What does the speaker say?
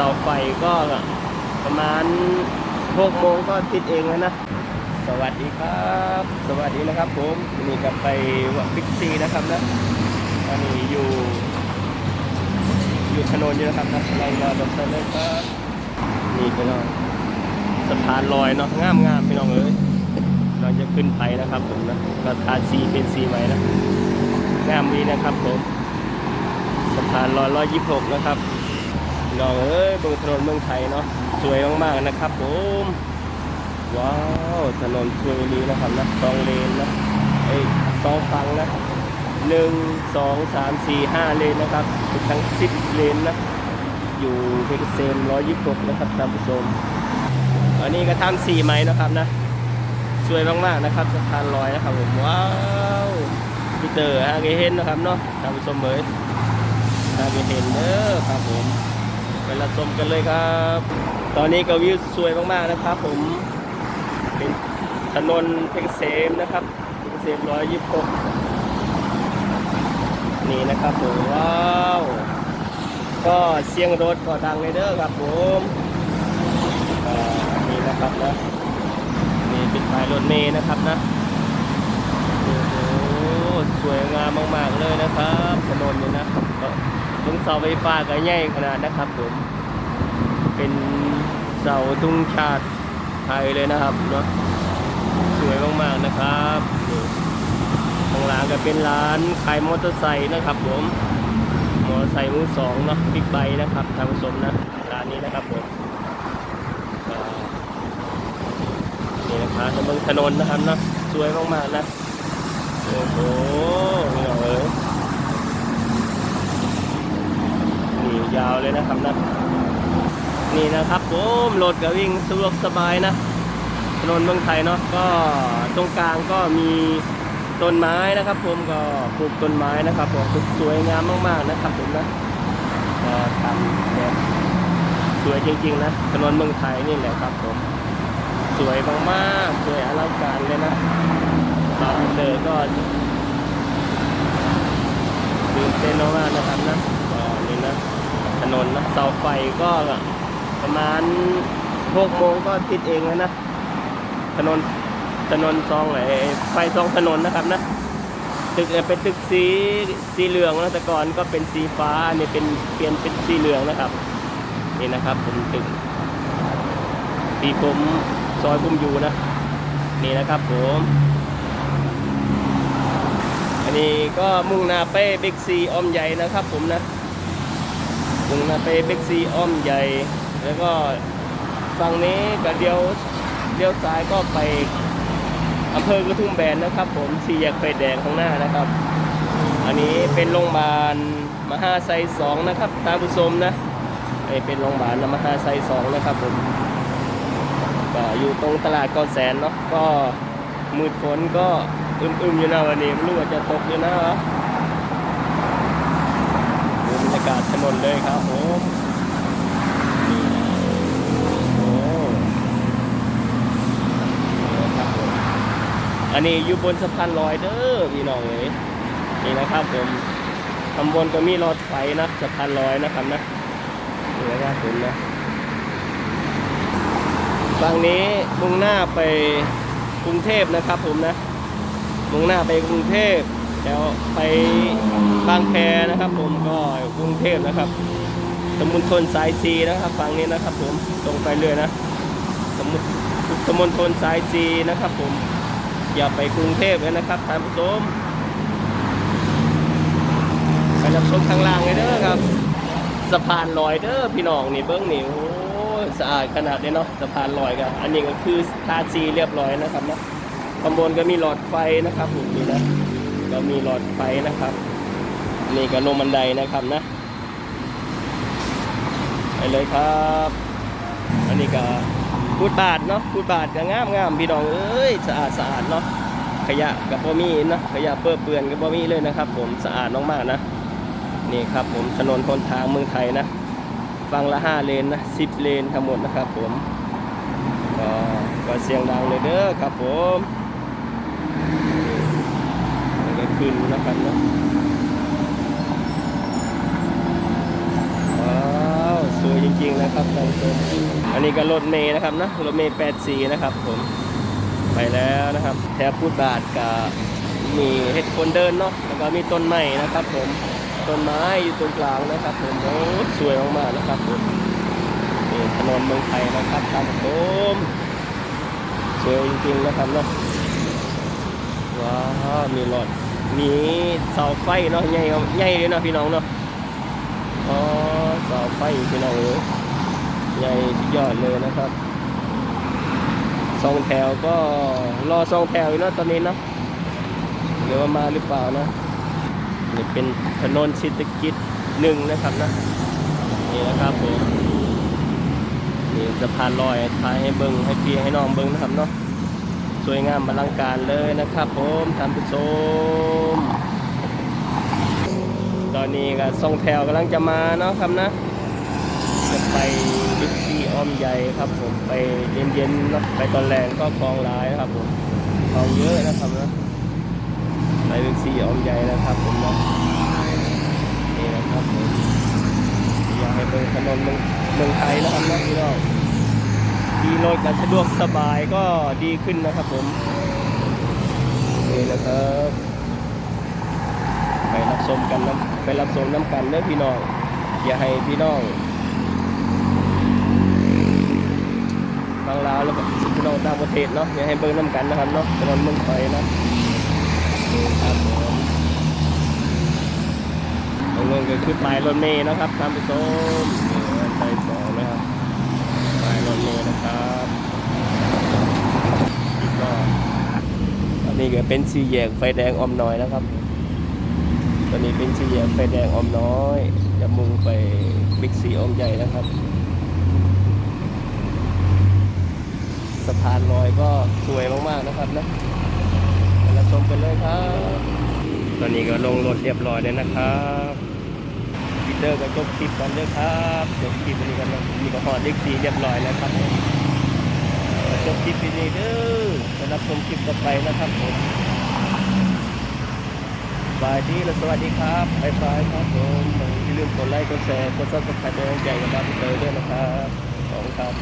สาไฟก็ประมาณหกโมงก็ติดเองแล้วนะ สวัสดีครับ สวัสดีนะครับผมวันนี้ก็ไปวัดบิ๊กซีนะครับนะอันนี้อยู่ อยู่ถนนอยู่นะครับนะเรารอดมเลยครับนี่พี่น้องสะพานลอยเนาะงามงามๆพี่น้องเอ้ยเราจะขึ้นไปนะครับผมนะก็ทาสีเป็นสีใหม่นะงามดีนะครับผมสะพานลอยร้อยยี่สิบหกนะครับ พี่น้องเอ้ยบนถนนเมืองไทยเนาะสวยมากๆนะครับผมว้าวถนนสวยดีนะครับนะสองเลนนะเอ้ยสองฝั่งนะหนึ่งสองสามสี่ห้าเลนนะครับทั้งสิบเลนนะอยู่เพกเซมร้อยยี่สิบหกนะครับท่านผู้ชมอันนี้ก็ทำสี่ไม้นะครับนะสวยมากๆนะครับสะพานลอยนะครับผมว้าวพี่เตอร์ฮะเกเห็นนะครับเนาะท่านผู้ชมเอ๋ยถ้าไม่เห็นเด้อครับผม รับชมกันเลยครับ ตอนนี้ก็วิวสวยมากๆนะครับ ผมเป็นถนนเพชรเกษมนะครับเพชรเกษมร้อยยี่สิบหกนี่นะครับผมว้าวก็เสียงรถก็ดังเลยเด้อครับผมอ่านี่นะครับนะนี่เป็นป้ายรถเมย์นะครับนะโอ้โหสวยงามมาก ๆเลยนะครับถนนนี่นะ ตรงเสาไฟฟ้าก็ใหญ่ขนาดนะครับผมเป็นเสาทุ่งชาติไทยเลยนะครับเนาะสวยมากๆนะครับข้างหลังก็เป็นร้านขายมอเตอร์ไซค์นะครับผมมอเตอร์ไซค์มือสองเนาะบิ๊กไบค์นะครับทานผู้ชมนะร้านนี้นะครับผมนี่นะครับถนนถนนนะครับเนาะสวยมากๆนะโอ้โหนี่เอาเลยนี่ ยาวเลยนะครับนะนี่นะครับผมรถก็วิ่งสะดวกสบายนะถนนเมืองไทยเนาะก็ตรงกลางก็มีต้นไม้นะครับ ผมก็ปลูกต้นไม้นะครับผมสวยงามมากๆนะครับผมนะก็ทำแบบสวยจริงๆนะถนนเมืองไทยนี่แหละครับผมสวยมากๆสวยอลังการเลยนะบางเลยก็ตื่นเต้นมากๆนะครับนะก็นี่นะ ถนนนะเสาไฟก็ประมาณหกโมงก็ติดเองแล้วนะ ถนนถนนซองไหนไฟซองถนนนะครับนะ ตึกเนี่ยเป็นตึกสีสีเหลืองนะแต่ก่อนก็เป็นสีฟ้าอันนี่เป็นเปลี่ยนเป็นสีเหลืองนะครับ นี่นะครับผมตึกที่ผมซอยผมอยู่นะ นี่นะครับผม อันนี้ก็มุ่งหน้าไปเบกซีออมใหญ่นะครับผมนะ ถึงมาไปเบกซีอ้อมใหญ่ แล้วก็ฝั่งนี้ก็เดียวเดียวซ้ายก็ไปอำเภอกระทุ่มแบนนะครับ ผมสี่แยกไฟแดงข้างหน้านะครับ อันนี้เป็นโรงพยาบาลมหาไซสองนะครับตามผู้ชมนะไอเป็นโรงพยาบาลมหาไซสองนะครับผมก็อยู่ตรงตลาดกอนแสนเนาะก็มืดฝนก็อึมๆอยู่นะวันนี้ไม่รู้ว่าจะตกอยู่นะดูบรรยากาศถนนเลยครับผมโอ้นี่นะครับผมอันนี้อยู่บนสะพานลอยเด้อพี่น้องเลยนี่นะครับผมตำบลก็มีรถไฟนะสะพานลอยนะครับนะนี่นะครับผมนะฝั่งนี้มุ่งหน้าไปกรุงเทพนะครับผมนะมุ่งหน้าไปกรุงเทพ แล้วไปบางแคนะครับผมก็กรุงเทพนะครับสมุนทนสายซีนะครับฝั่งนี้นะครับผมตรงไปเรื่อยนะสมุนสมุนทนสายซีนะครับผมอย่าไปกรุงเทพเลยนะครับท่านผู้ชมไปรับชมข้างล่างเลยเด้อครับสะพานลอยเด้อพี่น้องนี่เบิ้งนี่โอ้สะอาดขนาดนี้เนาะสะพานลอยกันอันนี้ก็คือทาสีเรียบร้อยนะครับนะข้างบนก็มีหลอดไฟนะครับผมนี่นะ ก็มีหลอดไฟนะครับนี่ก็ลงบันไดนะครับนะไปเลยครับ อันนี้ก็พูดบาทเนาะพูดบาทก็งามงามพี่น้องเอ้ยสะอาดสะอาดเนาะขยะกับบ่มีนะขยะเปื้อนเปื้อนกับบ่มีเลยนะครับ ผมสะอาดมากๆนะนี่ครับผมถนนคนทางเมืองไทยนะฝั่งละห้าเลนนะสิบเลนทั้งหมดนะครับ ผมก็ก็เสียงดังเลยเด้อครับผม ขึ้นนะครับเนาะว้าวสวยจริงๆนะครับท่านผู้ชมอันนี้ก็รถเมย์นะครับนะรถเมย์84นะครับผมไปแล้วนะครับ แถวพุทธบาทกับมีเห็ดคนเดินเนาะแล้วก็มีต้นไม้นะครับ ผมต้นไม้อยู่ตรงกลางนะครับ ผมโอ้สวยมากๆนะครับผมนี่ถนนเมืองไทยนะครับท่านผู้ชมสวยจริงๆนะครับเนาะว้าวมีรถ มีเสาไฟเนาะใหญ่ใหญ่เลยเนาะพี่น้องเนาะอ๋อเสาไฟพี่น้องเอ๋ยใหญ่สุดยอดเลยนะครับสองแถวก็รอสองแถวอยู่เนอะตอนนี้เนาะเดี๋ยวมาหรือเปล่านะนี่เป็นถนนเศรษฐกิจหนึ่งนะครับนะนี่นะครับผมนี่สะพานลอยท้ายให้เบิงให้พี่ให้น้องเบิ้งนะครับเนาะ สวยงามอลังการเลยนะครับผมท่านผู้ชม ตอนนี้ก็ส่งแถวกำลังจะมาเนาะครับนะ จะไปบิ๊กซีอ้อมใหญ่ครับผมไปเย็นๆเนาะไปตอนแรงก็คลองร้ายครับผมคลองเยอะนะครับนะไปบิ๊กซีอ้อมใหญ่นะครับผมเนาะนี่นะครับผมอยากให้เบิ่งถนนเมืองไทยนะครับนาะพี่น้อง ขี่รถกันสะดวกสบายก็ดีขึ้นนะครับผมนี่นะครับ ไปรับชมกันนะไปรับชมน้ำกันเด้อพี่น้อง อย่าให้พี่น้องฟังลาวแล้วก็พี่น้องต่างประเทศเนาะอย่าให้เบิ่งน้ำกันนะครับเนาะถนนเมืองไทยนะนี่ครับผมตรงนู้นก็คือปลายรถเมล์นะครับท่านผู้ชมนี่อ งนะครับปลายรถเมล์นะครับนี่ก็อันนี้ก็เป็นสี่แยกไฟแดงอมน้อยนะครับ ตอนนี้เป็นสี่แยกไฟแดงอมน้อย จะมุ่งไปบิ๊กซีอมใหญ่นะครับ สะพานลอยก็สวยมากๆนะครับนะไปชมกันเลยครับ ตอนนี้ก็ลงรถเรียบร้อยเลยนะครับ เดอร์ก็จบคลิปกันเลยครับจบคลิปนี้กันนะมีก็หอดเล็กสีเรียบร้อยแล้วครับจบคลิปนี้เด้อไปรับชมคลิปต่อไปนะครับผมสวัสดีและสวัสดีครับบายบายครับผมอย่าลืมกดไลค์กดแชร์กดซับสไครต์เป็นกำลังใจกับบ้านพี่เตอร์ด้วยนะครับขอบคุณครับ